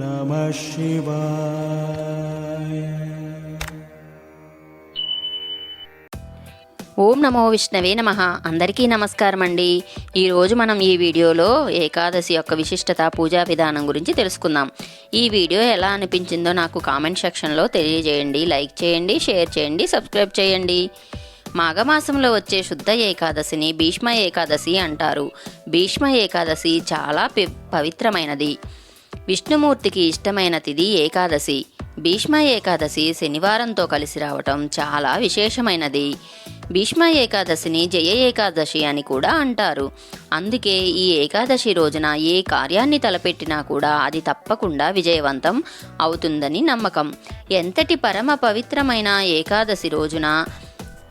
నమ ఓం నమో విష్ణవే నమ. అందరికీ నమస్కారం అండి ఈరోజు మనం ఈ వీడియోలో ఏకాదశి యొక్క విశిష్టత పూజా విధానం గురించి తెలుసుకుందాం. ఈ వీడియో ఎలా అనిపించిందో నాకు కామెంట్ సెక్షన్లో తెలియజేయండి లైక్ చేయండి షేర్ చేయండి సబ్స్క్రైబ్ చేయండి. మాఘమాసంలో వచ్చే శుద్ధ ఏకాదశిని భీష్మ ఏకాదశి అంటారు. భీష్మ ఏకాదశి చాలా పి- పవిత్రమైనది. విష్ణుమూర్తికి ఇష్టమైన తిది ఏకాదశి. భీష్మ ఏకాదశి శనివారంతో కలిసి రావటం చాలా విశేషమైనది. భీష్మ ఏకాదశిని జయ ఏకాదశి అని కూడా అంటారు. అందుకే ఈ ఏకాదశి రోజున ఏ కార్యాన్ని తలపెట్టినా కూడా అది తప్పకుండా విజయవంతం అవుతుందని నమ్మకం. ఎంతటి పరమ పవిత్రమైన ఏకాదశి రోజున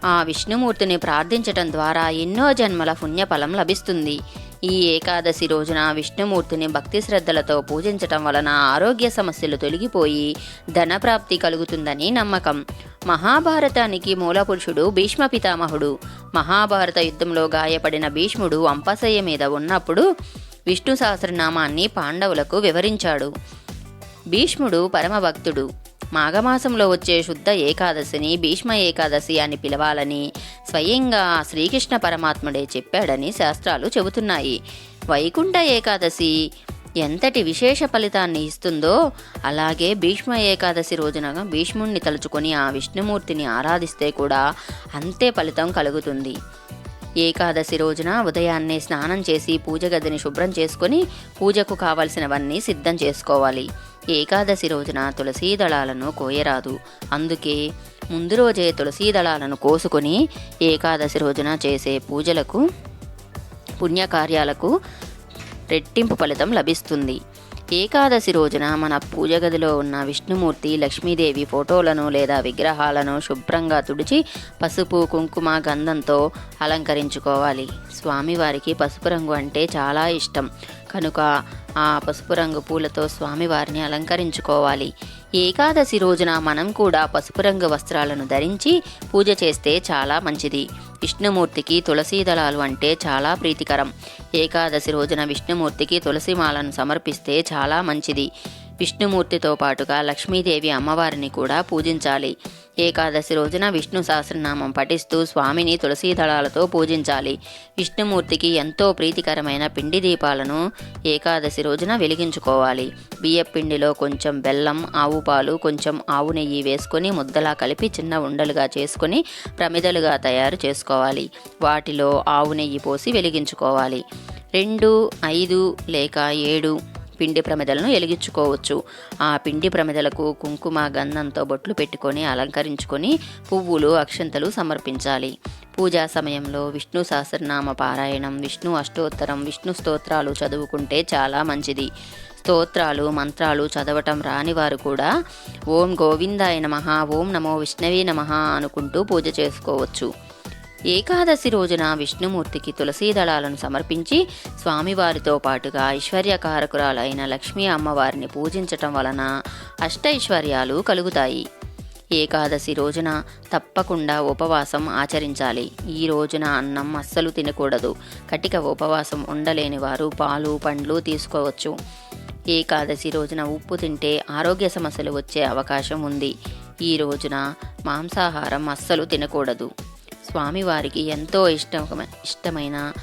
ఆ విష్ణుమూర్తిని ప్రార్థించటం ద్వారా ఎన్నో జన్మల పుణ్యఫలం లభిస్తుంది. ఈ ఏకాదశి రోజున విష్ణుమూర్తిని భక్తి శ్రద్ధలతో పూజించటం వలన ఆరోగ్య సమస్యలు తొలగిపోయి ధనప్రాప్తి కలుగుతుందని నమ్మకం. మహాభారతానికి మూలపురుషుడు భీష్మ పితామహుడు. మహాభారత యుద్ధంలో గాయపడిన భీష్ముడు అంపశయ్య మీద ఉన్నప్పుడు విష్ణు సహస్రనామాన్ని పాండవులకు వివరించాడు. భీష్ముడు పరమభక్తుడు. మాఘమాసంలో వచ్చే శుద్ధ ఏకాదశిని భీష్మ ఏకాదశి అని పిలవాలని స్వయంగా శ్రీకృష్ణ పరమాత్ముడే చెప్పాడని శాస్త్రాలు చెబుతున్నాయి. వైకుంఠ ఏకాదశి ఎంతటి విశేష ఫలితాన్ని ఇస్తుందో అలాగే భీష్మ ఏకాదశి రోజున భీష్ముణ్ణి తలుచుకొని ఆ విష్ణుమూర్తిని ఆరాధిస్తే కూడా అంతే ఫలితం కలుగుతుంది. ఏకాదశి రోజున ఉదయాన్నే స్నానం చేసి పూజ గదిని శుభ్రం చేసుకొని పూజకు కావలసినవన్నీ సిద్ధం చేసుకోవాలి. ఏకాదశి రోజున తులసీ దళాలను కోయరాదు. అందుకే ముందు రోజే తులసీ దళాలను కోసుకొని ఏకాదశి రోజున చేసే పూజలకు పుణ్యకార్యాలకు రెట్టింపు ఫలితం లభిస్తుంది. ఏకాదశి రోజున మన పూజ గదిలో ఉన్న విష్ణుమూర్తి లక్ష్మీదేవి ఫోటోలను లేదా విగ్రహాలను శుభ్రంగా తుడిచి పసుపు కుంకుమ గంధంతో అలంకరించుకోవాలి. స్వామివారికి పసుపు రంగు అంటే చాలా ఇష్టం. కనుక ఆ పసుపు రంగు పూలతో స్వామివారిని అలంకరించుకోవాలి. ఏకాదశి రోజున మనం కూడా పసుపు రంగు వస్త్రాలను ధరించి పూజ చేస్తే చాలా మంచిది. విష్ణుమూర్తికి తులసీ దళాలు అంటే చాలా ప్రీతికరం. ఏకాదశి రోజున విష్ణుమూర్తికి తులసి మాలను సమర్పిస్తే చాలా మంచిది. విష్ణుమూర్తితో పాటుగా లక్ష్మీదేవి అమ్మవారిని కూడా పూజించాలి. ఏకాదశి రోజున విష్ణు సహస్రనామం పఠిస్తూ స్వామిని తులసీ దళాలతో పూజించాలి. విష్ణుమూర్తికి ఎంతో ప్రీతికరమైన పిండి దీపాలను ఏకాదశి రోజున వెలిగించుకోవాలి. బియ్యపిండిలో కొంచెం బెల్లం ఆవు పాలు కొంచెం ఆవు నెయ్యి వేసుకొని ముద్దలా కలిపి చిన్న ఉండలుగా చేసుకొని ప్రమిదలుగా తయారు చేసుకోవాలి. వాటిలో ఆవు నెయ్యి పోసి వెలిగించుకోవాలి. రెండు ఐదు లేక ఏడు పిండి ప్రమిదలను వెలిగించుకోవచ్చు. ఆ పిండి ప్రమిదలకు కుంకుమ గంధంతో బొట్లు పెట్టుకొని అలంకరించుకొని పువ్వులు అక్షంతలు సమర్పించాలి. పూజా సమయంలో విష్ణు సహస్రనామ పారాయణం విష్ణు అష్టోత్తరం విష్ణు స్తోత్రాలు చదువుకుంటే చాలా మంచిది. స్తోత్రాలు మంత్రాలు చదవటం రాని వారు కూడా ఓం గోవిందాయ నమ ఓం నమో విష్ణవే నమ అనుకుంటూ పూజ చేసుకోవచ్చు. ఏకాదశి రోజున విష్ణుమూర్తికి తులసీ దళాలను సమర్పించి స్వామివారితో పాటుగా ఐశ్వర్యకారకురాలైన లక్ష్మీ అమ్మవారిని పూజించటం వలన అష్టైశ్వర్యాలు కలుగుతాయి. ఏకాదశి రోజున తప్పకుండా ఉపవాసం ఆచరించాలి. ఈ రోజున అన్నం అస్సలు తినకూడదు. కటిక ఉపవాసం ఉండలేని వారు పాలు పండ్లు తీసుకోవచ్చు. ఏకాదశి రోజున ఉప్పు తింటే ఆరోగ్య సమస్యలు వచ్చే అవకాశం ఉంది. ఈ రోజున మాంసాహారం అస్సలు తినకూడదు. స్వామివారికి ఎంతో ఇష్టమ ఇష్టమైన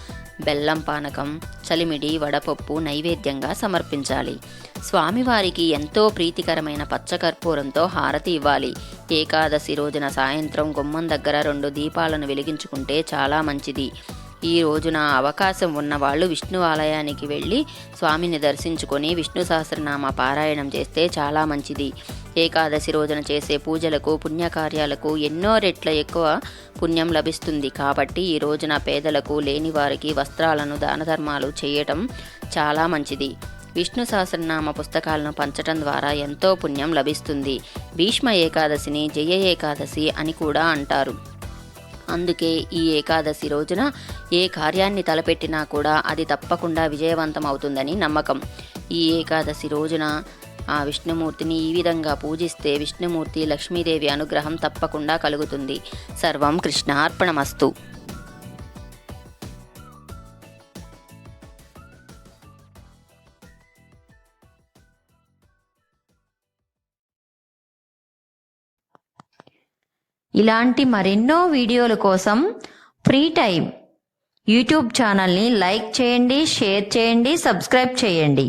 బెల్లం పానకం చలిమిడి వడపప్పు నైవేద్యంగా సమర్పించాలి. స్వామివారికి ఎంతో ప్రీతికరమైన పచ్చకర్పూరంతో హారతి ఇవ్వాలి. ఏకాదశి రోజున సాయంత్రం గుమ్మం దగ్గర రెండు దీపాలను వెలిగించుకుంటే చాలా మంచిది. ఈ రోజున అవకాశం ఉన్నవాళ్ళు విష్ణు ఆలయానికి వెళ్ళి స్వామిని దర్శించుకొని విష్ణు సహస్రనామ పారాయణం చేస్తే చాలా మంచిది. ఏకాదశి రోజున చేసే పూజలకు పుణ్యకార్యాలకు ఎన్నో రెట్ల ఎక్కువ పుణ్యం లభిస్తుంది. కాబట్టి ఈ రోజున పేదలకు లేని వారికి వస్త్రాలను దానధర్మాలు చేయటం చాలా మంచిది. విష్ణు సహస్రనామ పుస్తకాలను పంచటం ద్వారా ఎంతో పుణ్యం లభిస్తుంది. భీష్మ ఏకాదశిని జయ ఏకాదశి అని కూడా అంటారు. అందుకే ఈ ఏకాదశి రోజున ఏ కార్యాన్ని తలపెట్టినా కూడా అది తప్పకుండా విజయవంతం అవుతుందని నమ్మకం. ఈ ఏకాదశి రోజున ఆ విష్ణుమూర్తిని ఈ విధంగా పూజిస్తే విష్ణుమూర్తి లక్ష్మీదేవి అనుగ్రహం తప్పకుండా కలుగుతుంది. సర్వం కృష్ణార్పణమస్తు. ఇలాంటి మరెన్నో వీడియోల కోసం ఫ్రీ టైం యూట్యూబ్ ఛానల్ని లైక్ చేయండి షేర్ చేయండి సబ్స్క్రైబ్ చేయండి.